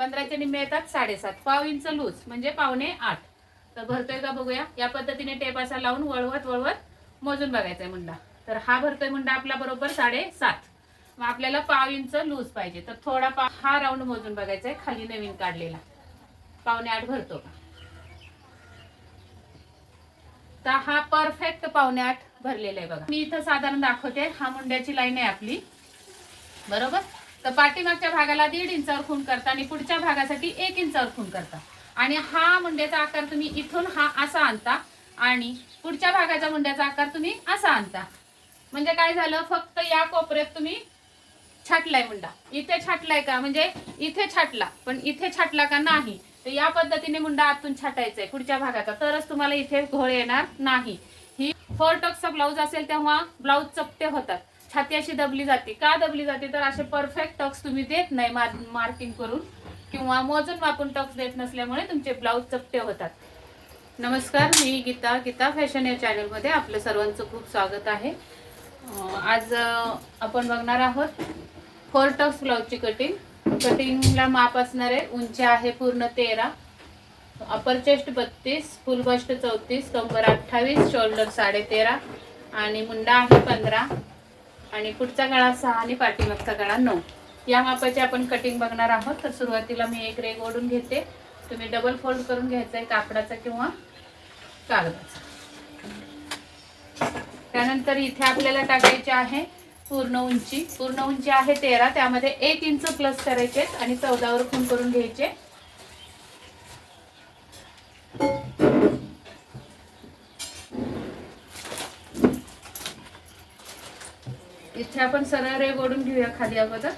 पंधराच्या निम्मे येतात साडेसात. पाव इंच लूज म्हणजे पावणे आठ. तर भरतोय का बघूया. या पद्धतीने टेप असा लावून वळवत वळवत मोजून बघायचा आहे मुंडा. तर हा भरतोय मुंडा आपला बरोबर साडेसात. मग आपल्याला पाव इंच लूज पाहिजे. तर थोडा पा हा राऊंड मोजून बघायचा आहे खाली नवीन काढलेला. पावणे आठ भरतो का? तर हा परफेक्ट पावणे आठ भरलेला आहे बघा. मी इथं साधारण दाखवते. हा मुंड्याची लाईन आहे आपली. बरोबर? तर पाठीमागच्या भागाला दीड इंचावर खून करता आणि पुढच्या भागासाठी एक इंचावर खून करता. आणि हा मुंड्याचा आकार तुम्ही इथून हा असा आणता आणि पुढच्या भागाच्या मुंड्याचा आकार तुम्ही असा आणता. म्हणजे काय झालं? फक्त या कोपऱ्यात तुम्ही छाटलाय मुंडा. इथे छाटलाय का? म्हणजे इथे छाटला पण इथे छाटला का नाही? तर या पद्धतीने मुंडा आतून छाटायचा आहे पुढच्या भागाचा. तरच तुम्हाला इथे घोळ येणार नाही. ही फोर टक्सचा ब्लाऊज असेल तेव्हा ब्लाऊज चपटे होतात. छाती अशी दबली जाते. का दबली जाते? तर असे परफेक्ट टक्स तुम्ही देत नाही मार्किंग करून. किंवा मोजून मापून टक्स देत नसल्यामुळे तुमचे ब्लाऊज चपटे होतात. नमस्कार मी गीता गीता फॅशन या चॅनलमध्ये आपलं सर्वांचं खूप स्वागत आहे. आज आपण बघणार आहोत फोर टक्स ब्लाऊजची कटिंग कटिंगला माप असणार आहे उंची आहे पूर्ण तेरा. अपर चेस्ट बत्तीस फुल बस्ट चौतीस कंबर अठ्ठावीस शोल्डर साडे तेरा आणि मुंडा आहे पंधरा. आणि पुढचा गळा सहा आणि पाठीमागचा गळा नऊ. या मापाची आपण कटिंग बघणार आहोत. तर सुरुवातीला मी एक रेग ओढून घेते. तुम्ही डबल फोल्ड करून घ्यायचा आहे कापडाचा किंवा कागदाचा. त्यानंतर इथे आपल्याला टाकायचे आहे पूर्ण उंची. पूर्ण उंची आहे तेरा. त्यामध्ये एक इंच प्लस करायचे आणि चौदावर खून करून घ्यायचे. आपण सरळ रेग ओढून घेऊया खाली अगोदर.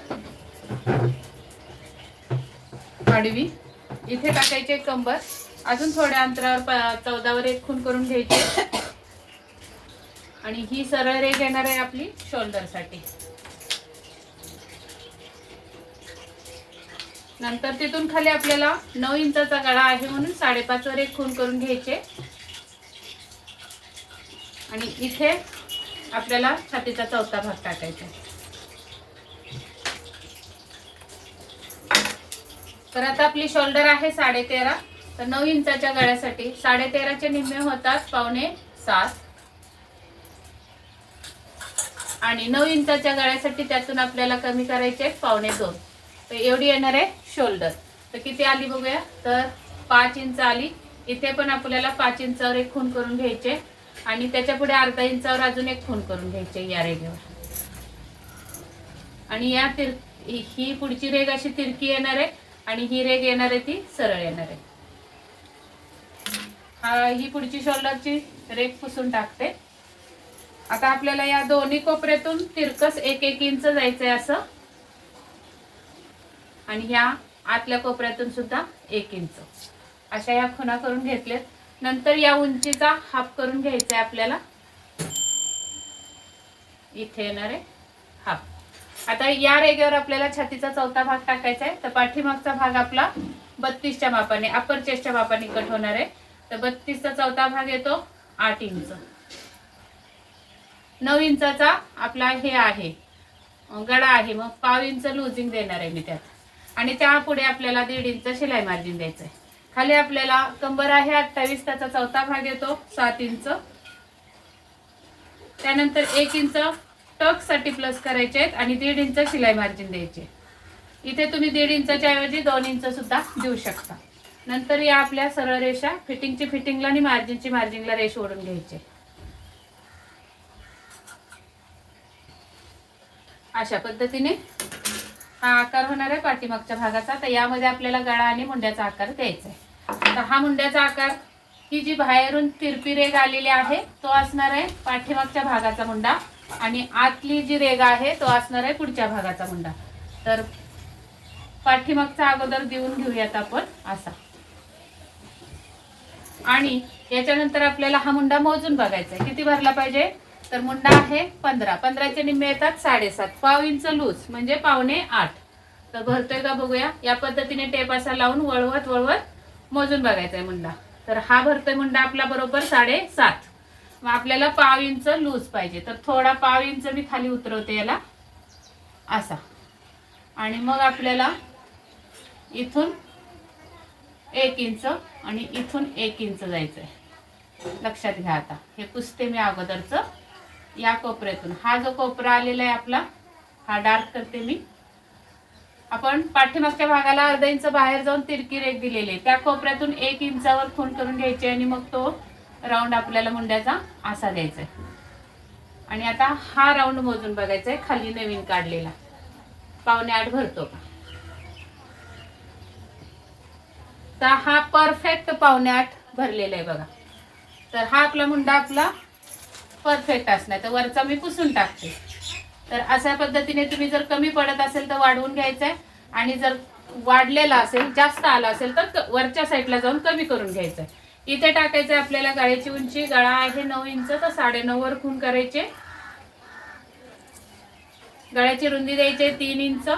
आडवी इथे टाकायचे कंबर. अजून थोड्या अंतरावर चौदावर एक खून करून घ्यायचे. आणि ही सरळ रेग येणार आहे आपली शोल्डरसाठी. नंतर तिथून खाली आपल्याला नऊ इंचाचा गळा आहे म्हणून साडेपाच वर एक खून करून घ्यायचे. आणि इथे आपल्याला छातीचा चौथा भाग टाकायचा तर आता आपली शोल्डर आहे साडे तेरा तर नऊ इंचाच्या गळ्यासाठी साडे तेराचे निम्मे होतात पावणे सात. आणि नऊ इंचाच्या गळ्यासाठी त्यातून आपल्याला कमी करायचे पावणे दोन. तर एवढी येणार आहे शोल्डर. तर किती आली बघूया? तर पाच इंच आली. इथे पण आपल्याला पाच इंचावर एक खून करून घ्यायचे. आणि त्याच्या पुढे अर्धा इंचावर अजून एक खून करून घ्यायचे या रेगेवर आणि या तिर ही- पुढची रेग अशी तिरकी येणार आहे आणि ही रेग येणार आहे ती सरळ येणार आहे. हा ही पुढची शोल्डरची रेग पुसून टाकते. आता आपल्याला या दोन्ही कोपऱ्यातून तिरकस एक एक इंच जायचंय असं. आणि ह्या आतल्या कोपऱ्यातून सुद्धा एक इंच. अशा या खुणा करून घेतल्यात नंतर या उंचीचा हाफ करून घ्यायचा आहे आपल्याला. इथे येणार आहे. हाफ. आता या रेगेवर आपल्याला छातीचा चौथा भाग टाकायचा आहे. तर पाठीमागचा भाग आपला बत्तीसच्या मापाने अपर चेस्टच्या मापाने कट होणार आहे. तर बत्तीसचा चौथा भाग येतो आठ इंच. नऊ इंचाचा आपला हे आहे. गळा आहे. मग पाव इंच लुझिंग देणार आहे मी त्यात. आणि त्या पुढे आपल्याला दीड इंच शिलाई मार्जिन द्यायचं आहे. खाली आपल्याला कंबर आहे अठ्ठावीस त्याचा चौथा भाग येतो सात इंच. त्यानंतर एक इंच टकसाठी प्लस करायचे आहेत आणि दीड इंच शिलाई मार्जिन द्यायचे इथे तुम्ही दीड इंचाच्या ऐवजी दोन इंच सुद्धा देऊ शकता. नंतर या आपल्या सरळ रेषा फिटिंगची फिटिंगला आणि मार्जिनची मार्जिनला रेष ओढून घ्यायचे. अशा पद्धतीने हा आकार होणार आहे पाठीमागच्या भागाचा. तर यामध्ये आपल्याला गळा आणि मुंड्याचा आकार द्यायचा आहे. तर हा मुंड्याचा आकार ही जी बाहेरून तिरपी रेग आलेली आहे तो असणार आहे पाठीमागच्या भागाचा मुंडा आणि आतली जी रेग आहे तो असणार आहे पुढच्या भागाचा मुंडा. तर पाठीमागचा अगोदर देऊन घेऊयात आपण असा. आणि याच्यानंतर आपल्याला हा मुंडा मोजून बघायचा आहे. किती भरला पाहिजे? तर मुंडा आहे पंधरा. पंधराचे निम्मे येतात साडेसात. पाव इंच लूज म्हणजे पावणे आठ. तर भरतोय का बघूया? या पद्धतीने टेप असा लावून वळवत वळवत मोजून बघायचा आहे मुंडा. तर हा भरतोय मुंडा आपला बरोबर साडेसात. मग आपल्याला पाव इंच लूज पाहिजे. तर थोडा पाव इंच मी खाली उतरवते याला. असा. आणि मग आपल्याला इथून एक इंच आणि इथून एक इंच जायचं आहे लक्षात घ्या आता. हे पुसते मी अगोदरचं. या कोपऱ्यातून. हा जो कोपरा आलेला आहे आपला हा डार्क करते मी. आपण पाठीमागच्या भागाला अर्धा इंच बाहेर जाऊन तिरकी रेख दिलेली आहे. त्या कोपऱ्यातून एक इंचावर खून करून घ्यायची आणि मग तो राऊंड आपल्याला मुंड्याचा असा द्यायचा आहे आणि आता हा राऊंड मोजून बघायचा आहे खाली नवीन काढलेला. पावणे आठ भरतो का? तर हा परफेक्ट पावणे आठ भरलेला आहे बघा. तर हा आपला मुंडा आपला परफेक्ट असणार. तर वरचा मी पुसून टाकते. तर अशा पद्धतीने तुम्ही जर कमी पडत असेल तर वाढवून घ्यायचं आहे आणि जर वाढलेला असेल जास्त आला असेल तर वरच्या साईडला जाऊन कमी करून घ्यायचं आहे इथे टाकायचं आहे आपल्याला गाळ्याची उंची. गळा आहे नऊ इंच तर साडेनऊ वर खून करायचे. गळ्याची रुंदी द्यायची आहे तीन इंच.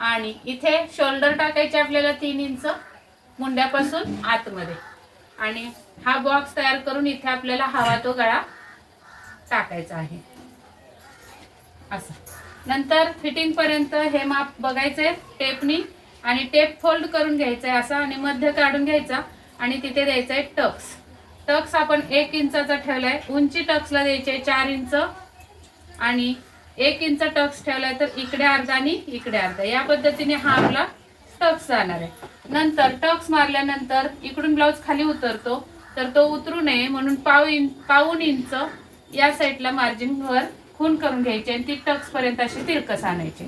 आणि इथे शोल्डर टाकायचे आपल्याला तीन इंच. मुंड्यापासून आतमध्ये. आणि हा बॉक्स तयार करून इथे आपल्याला हवा तो गळा टाकायचा आहे. असं. नंतर फिटिंग पर्यंत हे माप बघायचंय टेपनी आणि टेप फोल्ड करून घ्यायचंय असा आणि मध्य काढून घ्यायचा आणि तिथे द्यायचंय टक्स टक्स आपण एक इंचाचा ठेवलाय उंची टक्सला द्यायचे चार इंच आणि एक इंच टक्स ठेवलाय तर इकडे अर्धा आणि इकडे अर्धा. या पद्धतीने हा आपला टक्स जाणार आहे. नंतर टक्स मारल्यानंतर इकडून ब्लाऊज खाली उतरतो तर तो उतरू नये म्हणून पाव इंच पाऊन इंच या साईडला मार्जिन वर खून करून घ्यायची आणि ती टक्स पर्यंत अशी तिरकस आणायची.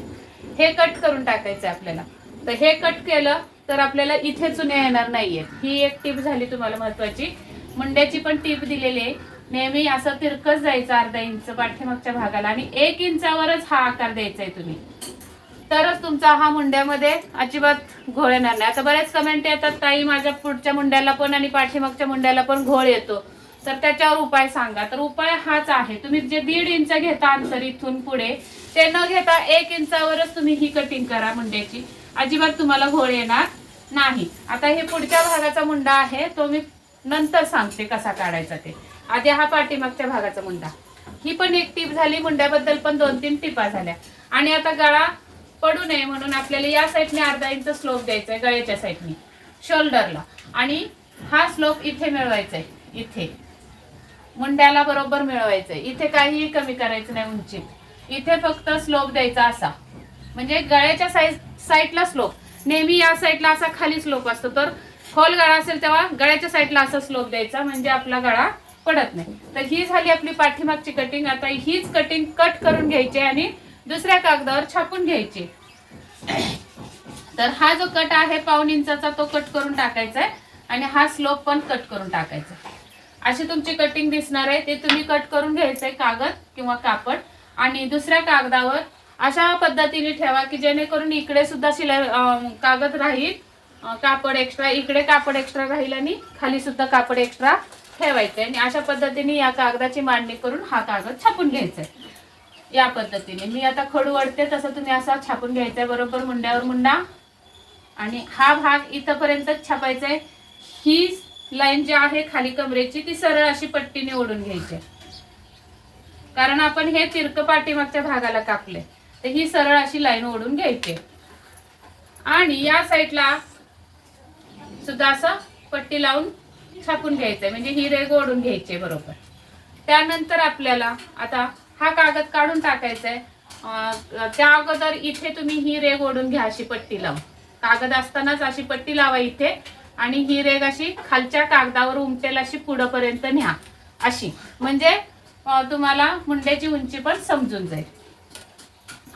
हे कट करून टाकायचं आपल्याला. तर हे कट केलं तर आपल्याला इथे चुन्या येणार नाहीयेत. ही एक टीप झाली तुम्हाला महत्वाची. मुंड्याची पण टीप दिलेली आहे. नेहमी असं तिरकस जायचं अर्धा इंच पाठीमागच्या भागाला आणि एक इंचावरच हा आकार द्यायचा आहे तुम्ही. तरच तुमचा हा मुंड्यामध्ये अजिबात घोळ येणार नाही. आता बरेच कमेंट येतात ताई माझ्या पुढच्या मुंड्याला पण आणि पाठीमागच्या मुंड्याला पण घोळ येतो. तर त्याच्यावर उपाय सांगा. तर उपाय हाच आहे. तुम्ही जे दीड इंच घेता अंतर इथून पुढे ते न घेता एक इंचावरच तुम्ही ही कटिंग करा मुंड्याची. अजिबात तुम्हाला घोळ येणार नाही. आता हे पुढच्या भागाचा मुंडा आहे तो मी नंतर सांगते कसा काढायचा ते. आधी हा पाठीमागच्या भागाचा मुंडा. ही पण एक टीप झाली मुंड्याबद्दल पण दोन तीन टिपा झाल्या. आणि आता गळा पडू नये म्हणून आपल्याला या साईडने अर्धा इंच स्लोप द्यायचा आहे गळ्याच्या साईडने शोल्डरला आणि हा स्लोप इथे मिळवायचा आहे इथे. मुंड्याला बरोबर मिळवायचं आहे इथे काहीही कमी करायचं नाही उंचीत. इथे फक्त स्लोप द्यायचा असा. म्हणजे गळ्याच्या साईड साईडला स्लोप नेहमी या साईडला असा खाली स्लोप असतो. तर खोल गळा असेल तेव्हा गळ्याच्या साईडला असा स्लोप द्यायचा म्हणजे आपला गळा पडत नाही. तर ही झाली आपली पाठीमागची कटिंग आता हीच कटिंग कट करून घ्यायची आणि दुसऱ्या कागदावर छापून घ्यायची. तर हा जो कट आहे पाऊन इंचाचा तो कट करून टाकायचा आहे आणि हा स्लोप पण कट करून टाकायचा अशी तुमची कटिंग दिसणार आहे. ते तुम्ही कट करून घ्यायचंय कागद किंवा कापड. आणि दुसऱ्या कागदावर अशा पद्धतीने ठेवा की जेणेकरून इकडे सुद्धा शिलाई कागद राहील कापड एक्स्ट्रा इकडे कापड एक्स्ट्रा राहील आणि खाली सुद्धा कापड एक्स्ट्रा ठेवायचंय आणि अशा पद्धतीने या कागदाची मांडणी करून हा कागद छापून घ्यायचा आहे. या पद्धतीने. मी आता खडू वळते तसं तुम्ही असा छापून घ्यायचा आहे बरोबर मुंड्यावर मुंडा. आणि हा भाग इथपर्यंत छापायचा आहे ही लाईन जी आहे खाली कमरेची ती सरळ अशी पट्टीने ओढून घ्यायची. आहे. कारण आपण हे तिरक पाठीमागच्या भागाला कापले तर ही सरळ अशी लाईन ओढून घ्यायची. आणि या साईडला सुद्धा असं पट्टी लावून छापून घ्यायचंय. म्हणजे ही रेग ओढून घ्यायची आहे बरोबर. त्यानंतर आपल्याला आता हा कागद काढून टाकायचा आहे त्या अगोदर इथे तुम्ही ही रेग ओढून घ्या अशी पट्टी लावून. कागद असतानाच अशी पट्टी लावा इथे आणि ही रेग अशी खालच्या कागदावर उमटेल अशी पुढंपर्यंत न्या. अशी. म्हणजे तुम्हाला मुंड्याची उंची पण समजून जाईल.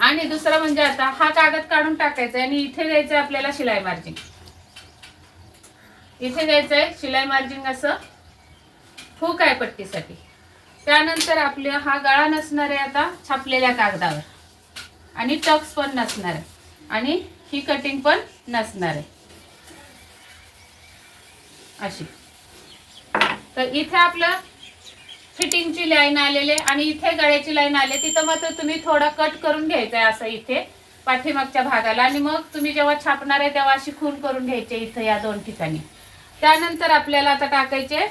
आणि दुसरं म्हणजे आता हा कागद काढून टाकायचा आणि इथे द्यायचं आपल्याला शिलाई मार्जिंग इथे द्यायचंय शिलाई मार्जिंग असं. फूक आहे पट्टीसाठी. त्यानंतर आपल्या हा गळा नसणार आहे आता छापलेल्या कागदावर. आणि टक्स पण नसणार आहे. आणि ही कटिंग पण नसणार आहे. अशी. तर इथे आपलं फिटिंगची लाईन आलेले आणि इथे गळ्याची लाईन आले तिथं मात्र तुम्ही थोडा कट करून घ्यायचा आहे असं इथे पाठीमागच्या भागाला. आणि मग तुम्ही जेव्हा छापणार आहे तेव्हा अशी खून करून घ्यायचे इथं या दोन ठिकाणी. त्यानंतर आपल्याला आता टाकायचे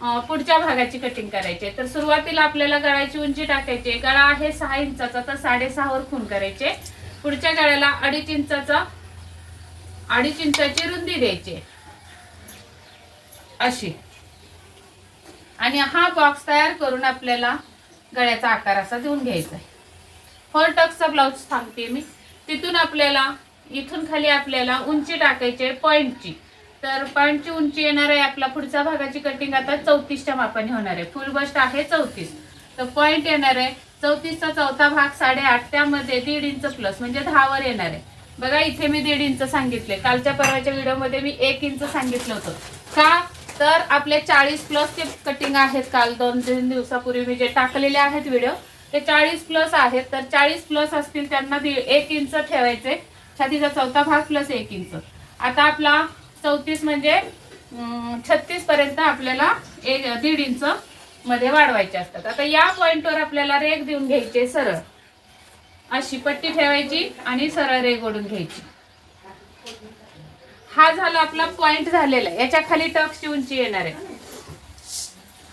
पुढच्या भागाची कटिंग करायची आहे. तर सुरुवातीला आपल्याला गळाची उंची टाकायची आहे. गळा आहे सहा इंचाचा तर साडेसहावर खून करायचे पुढच्या गळ्याला अडीच इंचाचा अडीच इंचाची रुंदी द्यायची आहे. अशी आणि हा बॉक्स तयार करून आपल्याला गळ्याचा आकार असा देऊन घ्यायचा आहे फोर टक्सचा ब्लाऊज सांगते मी तिथून आपल्याला इथून खाली आपल्याला उंची टाकायची आहे पॉईंटची तर पॉईंटची उंची येणार आहे आपला पुढच्या भागाची कटिंग आता चौतीसच्या मापाने होणार आहे. फुल बस्ट आहे चौतीस. तर पॉईंट येणार आहे. चौतीसचा चौथा भाग साडेआठ त्यामध्ये दीड इंच प्लस म्हणजे दहावर येणार आहे. बघा इथे मी दीड इंच सांगितले. कालच्या परवाच्या व्हिडिओमध्ये मी एक इंच सांगितलं होतं. का? तर आपले चाळीस प्लस ते कटिंग आहेत काल दोन तीन दिवसापूर्वी मी जे टाकलेले आहेत व्हिडिओ ते चाळीस प्लस आहेत. तर चाळीस प्लस असतील त्यांना दीड एक इंच ठेवायचे. छातीचा चौथा भाग प्लस एक इंच आता आपला चौतीस म्हणजे छत्तीस पर्यंत आपल्याला एक दीड इंच मध्ये वाढवायचे असतात. आता या पॉइंटवर आपल्याला रेग देऊन घ्यायचे सरळ. अशी पट्टी ठेवायची आणि सरळ रेग ओढून घ्यायची. हा झाला आपला पॉइंट झालेला आहे. याच्या खाली टक्सची उंची येणार आहे.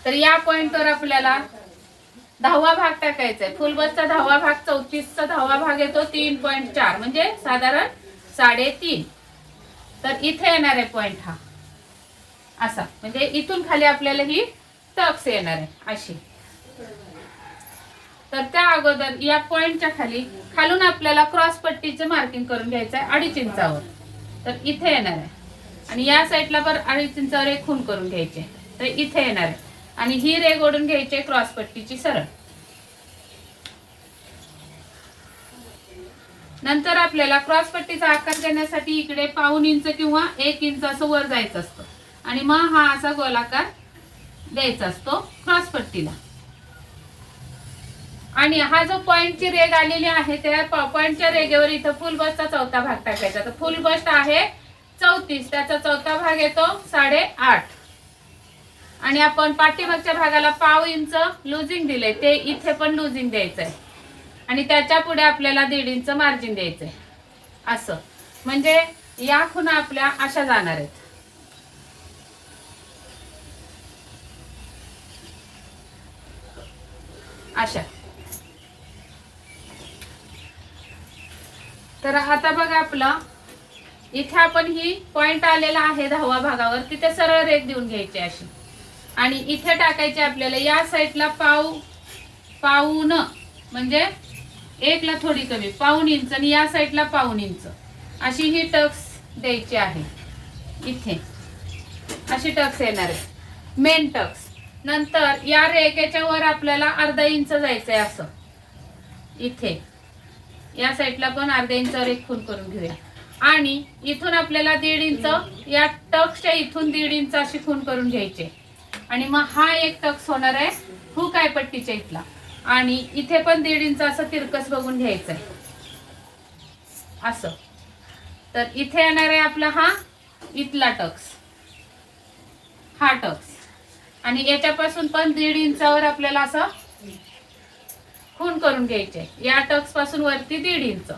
तर या पॉइंटवर आपल्याला दहावा भाग टाकायचा आहे. फुलबसचा दहावा भाग चौतीसचा दहावा भाग येतो तीन पॉईंट चार. म्हणजे साधारण साडेतीन. तर इथे येणार आहे पॉईंट हा. असा. म्हणजे इथून खाली आपल्याला ही टक्स येणार आहे. अशी. तर त्या अगोदर या पॉइंटच्या खाली खालून आपल्याला क्रॉस पट्टीचं मार्किंग करून घ्यायचं आहे अडीच इंचावर. तर इथे येणार आहे. आणि या साईडला पण अडीच इंचावर एक खून करून घ्यायचे. तर इथे येणार आहे. आणि ही रेग ओढून घ्यायची क्रॉस पट्टीची सरळ. नंतर आपल्याला क्रॉस पट्टीचा आकार देण्यासाठी इकडे पाऊन इंच किंवा एक इंच असं वर जायचं असतं. आणि मग हा असा गोलाकार द्यायचा असतो क्रॉस पट्टीला. आणि हा जो पॉइंटची रेग आलेली आहे त्या पॉइंटच्या रेगेवर इथं फुल बसचा चौथा भाग टाकायचा. तर फुल बस्ट आहे चौतीस. त्याचा चौथा भाग येतो साडे आठ आणि आपण पाठीमागच्या भागाला पाव इंच लुझिंग दिले ते इथे पण लूझिंग द्यायचं आहे आणि त्याच्या पुढे आपल्याला दीड इंच मार्जिन द्यायचंय. असं. म्हणजे या खुणा आपल्या अशा जाणार आहेत. अशा. तर आता बघा आपलं. इथे आपण ही पॉइंट आलेला आहे दहावा भागावर. तिथे सरळ रेख देऊन घ्यायची अशी. आणि इथे टाकायची आपल्याला या साईडला पाव पाऊन. म्हणजे एकला थोडी कमी पाऊन इंच आणि या साईडला पाऊन इंच. अशी ही टक्स द्यायची आहे. इथे. अशी टक्स येणार आहे. Main tucks. नंतर या रेखेच्या वर आपल्याला अर्धा इंच जायचंय असं. इथे. या साईडला पण अर्ध्या इंचावर एक खून करून घेऊया. आणि इथून आपल्याला दीड इंच या टक्सच्या इथून दीड इंच अशी खून करून घ्यायचे आणि मग हा एक टक्स होणार आहे हुक आहे पट्टीच्या इथला. आणि इथे पण दीड इंच असं तिरकस बघून घ्यायचं आहे असं. तर इथे येणार आहे आपला हा इथला टक्स. हा टक्स. आणि याच्यापासून पण दीड इंचावर आपल्याला असं खून करून घ्यायचे. या टक्सपासून वरती दीड इंच.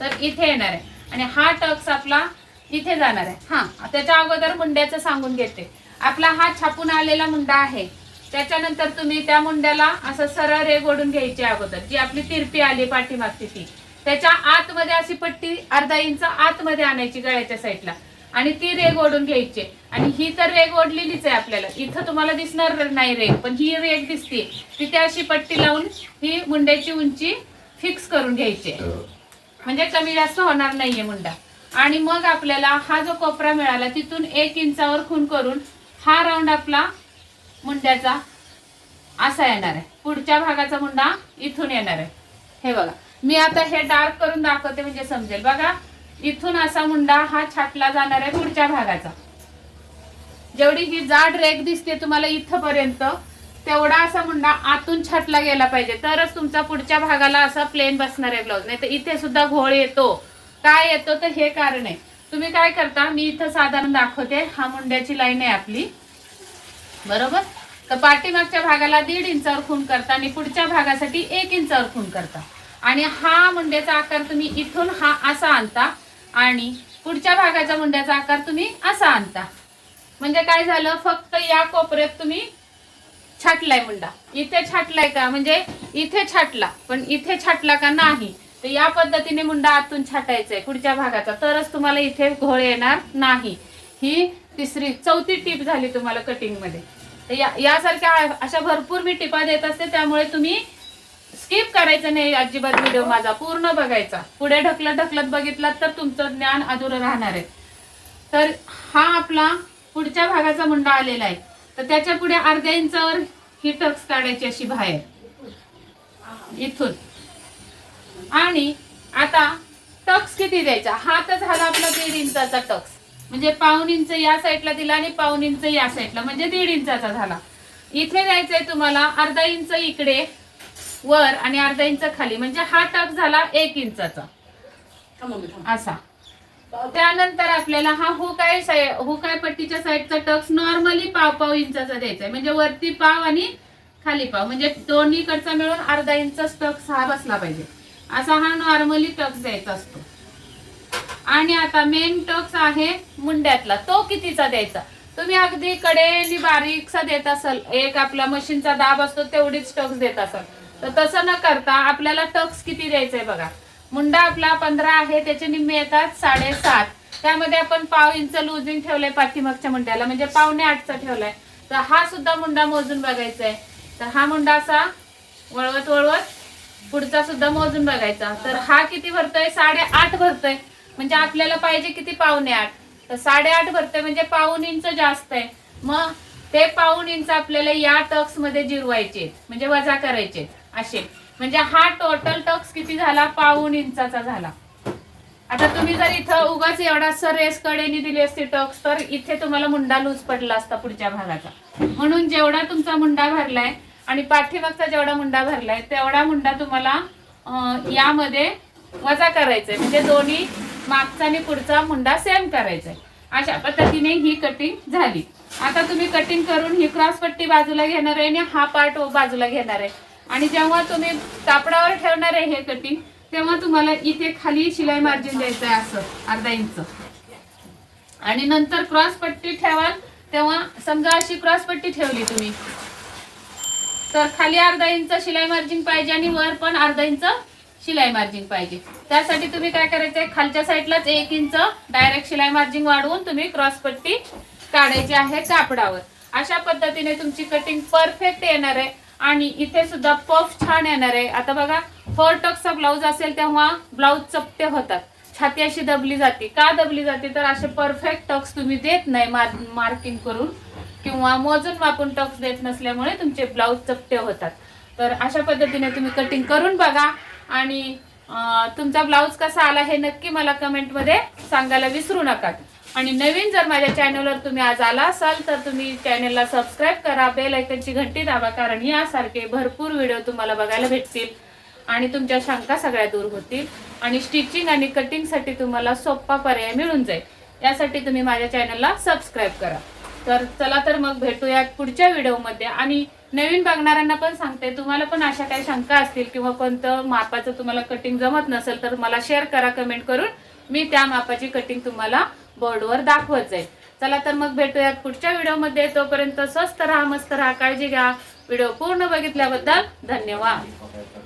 तर इथे येणार आहे. आणि हा टक्स आपला इथे जाणार आहे. हा त्याच्या अगोदर मुंड्याचं सांगून घेते. आपला हा छापून आलेला मुंडा आहे. त्याच्यानंतर तुम्ही त्या मुंड्याला असं सरळ रेग ओढून घ्यायची अगोदर जी आपली तिरपी आली पाठीमागची ती. त्याच्या आतमध्ये अशी पट्टी अर्धा इंच आतमध्ये आणायची गळ्याच्या साईडला. आणि ती रेग ओढून घ्यायची. आणि ही तर रेग ओढलेलीच आहे आपल्याला. इथं तुम्हाला दिसणार नाही रेग पण ही रेग दिसते तिथे अशी पट्टी लावून ही मुंड्याची उंची फिक्स करून घ्यायची म्हणजे कमी जास्त होणार नाहीये मुंडा. आणि मग आपल्याला हा जो कोपरा मिळाला तिथून एक इंचावर खून करून हा राऊंड आपला मुंड्याचा असा येणार आहे. पुढच्या भागाचा मुंडा इथून येणार आहे. हे बघा. मी आता हे डार्क करून दाखवते म्हणजे समजेल. बघा इथून असा मुंडा हा छाटला जाणार आहे पुढच्या भागाचा. जेवढी ही जाड रेख दिसते तुम्हाला इथपर्यंत तेवढा असा मुंडा आतून छाटला गेला पाहिजे. तरच तुमचा पुढच्या भागाला असा प्लेन बसणार आहे ब्लाऊज नाही तर इथे सुद्धा घोळ येतो. काय येतो तर हे कारण आहे. तुम्ही काय करता? मी इथं साधारण दाखवते. हा मुंड्याची लाईन आहे आपली. बरोबर? तर पाठीमागच्या भागाला दीड इंचावर खून करता आणि पुढच्या भागासाठी एक इंचावर खून करता. आणि हा मुंड्याचा आकार तुम्ही इथून हा असा आणता आणि पुढच्या भागाच्या मुंड्याचा आकार तुम्ही असा आणता. म्हणजे काय झालं? फक्त या कोपऱ्यात तुम्ही छाटलाय मुंडा. इथे छाटलाय का? म्हणजे इथे छाटला. पण इथे छाटला का नाही? तर या पद्धतीने मुंडा आतून छाटायचा आहे पुढच्या भागाचा. तरच तुम्हाला इथे घोळ येणार नाही. ही तिसरी चौथी टीप झाली तुम्हाला कटिंगमध्ये तर या यासारख्या अशा भरपूर मी टिपा देत असते त्यामुळे तुम्ही स्किप करायचं नाही अजिबात व्हिडिओ माझा. पूर्ण बघायचा. पुढे ढकलत ढकलत बघितलात तर तुमचं ज्ञान अधुरं राहणार आहे. तर हा आपला पुढच्या भागाचा मुंडा आलेला आहे. तर त्याच्या पुढे अर्ध्या इंचावर ही टक्स काढायची अशी बाहेर. इथून. आणि आता टक्स किती द्यायचा? हा तर झाला आपला दीड इंचाचा टक्स. म्हणजे पाऊन इंच या साईडला दिला आणि पाऊन इंच या साईडला म्हणजे दीड इंचाचा झाला. इथे द्यायचंय तुम्हाला अर्धा इंच इकडे वर आणि अर्धा इंच खाली म्हणजे हा टक्स झाला एक इंचाचा. असा. त्यानंतर आपल्याला हा हुकाय साई हुकाय पट्टीच्या साईडचा टक्स नॉर्मली पाव पाव इंचाचा द्यायचा आहे म्हणजे वरती पाव आणि खाली पाव. म्हणजे दोन्हीकडचा मिळून अर्धा इंच टक्स हा बसला पाहिजे. असा हा नॉर्मली टक्स द्यायचा असतो. आणि आता मेन टक्स आहे मुंड्यातला. तो कितीचा द्यायचा? तुम्ही अगदी कडेनी बारीकसा देत असाल. एक आपला मशीनचा दाब असतो तेवढीच टक्स देत असाल. तर तसं न करता आपल्याला टक्स किती द्यायचंय बघा. मुंडा आपला पंधरा आहे त्याचे निम्मे येतात साडेसात. त्यामध्ये आपण पाव इंच लुजिंग ठेवलंय पाठीमागच्या मुंड्याला म्हणजे पावणे आठचा ठेवलाय. तर हा सुद्धा मुंडा मोजून बघायचा आहे तर हा मुंडा असा वळवत वळवत पुढचा सुद्धा मोजून बघायचा. तर हा किती भरतोय? साडेआठ भरतोय. म्हणजे आपल्याला पाहिजे किती पावणे आठ? तर साडेआठ भरते म्हणजे पाऊन इंच जास्त आहे. मग ते पाऊन इंच आपल्याला या टक्समध्ये जिरवायचे म्हणजे वजा करायचे असे. म्हणजे हा टोटल टक्स किती झाला? पाऊन इंचाचा झाला. आता तुम्ही जर इथं उगाच एवढा रेस कडेने दिली असती टक्स तर इथे तुम्हाला मुंडा लूज पडला असता पुढच्या भागाचा. म्हणून जेवढा तुमचा मुंडा भरलाय आणि पाठीमागचा जेवढा मुंडा भरलाय तेवढा मुंडा तुम्हाला यामध्ये वजा करायचा म्हणजे दोन्ही मागचा आणि पुढचा मुंडा सेम करायचा आहे अशा पद्धतीने ही कटिंग झाली. आता तुम्ही कटिंग करून ही क्रॉस पट्टी बाजूला घेणार आहे आणि हा पार्ट बाजूला घेणार आहे. आणि जेव्हा तुम्ही कापडावर ठेवणार आहे हे कटिंग तेव्हा तुम्हाला इथे खाली शिलाई मार्जिन द्यायचं आहे असं अर्धा इंच आणि नंतर क्रॉस पट्टी ठेवाल तेव्हा समजा अशी क्रॉस पट्टी ठेवली तुम्ही. तर खाली अर्धा इंच शिलाई मार्जिन पाहिजे आणि वर पण अर्धा इंच शिलाई मार्जिन पाहिजे. त्यासाठी तुम्ही काय करायचंय? खालच्या साईडलाच एक इंच डायरेक्ट शिलाई मार्जिन वाढवून तुम्ही क्रॉस पट्टी काढायची आहे कापडावर. अशा पद्धतीने तुमची कटिंग परफेक्ट येणार आहे. आणि इथे सुद्धा पफ छान येणार आहे. आता बघा फोर टक्सचा ब्लाऊज असेल तेव्हा ब्लाऊज चपटे होतात. छाती अशी दबली जाते. का दबली जाते? तर असे परफेक्ट टक्स तुम्ही देत नाही मार्किंग करून. किंवा मोजून मापून टक्स देत नसल्यामुळे तुमचे ब्लाऊज चपटे होतात. तर अशा पद्धतीने तुम्ही कटिंग करून बघा. आणि तुमचा ब्लाऊज कसा आला हे नक्की मला कमेंटमध्ये सांगायला विसरू नका. आणि नवीन जर माझ्या चॅनलवर तुम्ही आज आला असाल तर तुम्ही चॅनलला सबस्क्राईब करा बेल ऐकनची घंटी दाबा कारण यासारखे भरपूर व्हिडिओ तुम्हाला बघायला भेटतील आणि तुमच्या शंका सगळ्या दूर होतील आणि स्टिचिंग आणि कटिंगसाठी तुम्हाला सोपा पर्याय मिळून जाईल. यासाठी तुम्ही माझ्या चॅनलला सबस्क्राईब करा. तर चला तर मग भेटूयात पुढच्या व्हिडिओमध्ये आणि नवीन बघणाऱ्यांना पण सांगते तुम्हाला पण अशा काही शंका असतील किंवा कोणतं मापाचं तुम्हाला कटिंग जमत नसेल तर मला शेअर करा कमेंट करून. मी त्या मापाची कटिंग तुम्हाला बोर्डवर दाखवत जाईल चला तर मग भेटूयात पुढच्या व्हिडिओमध्ये. तोपर्यंत स्वस्त राहा मस्त राहा काळजी घ्या. व्हिडिओ पूर्ण बघितल्याबद्दल धन्यवाद.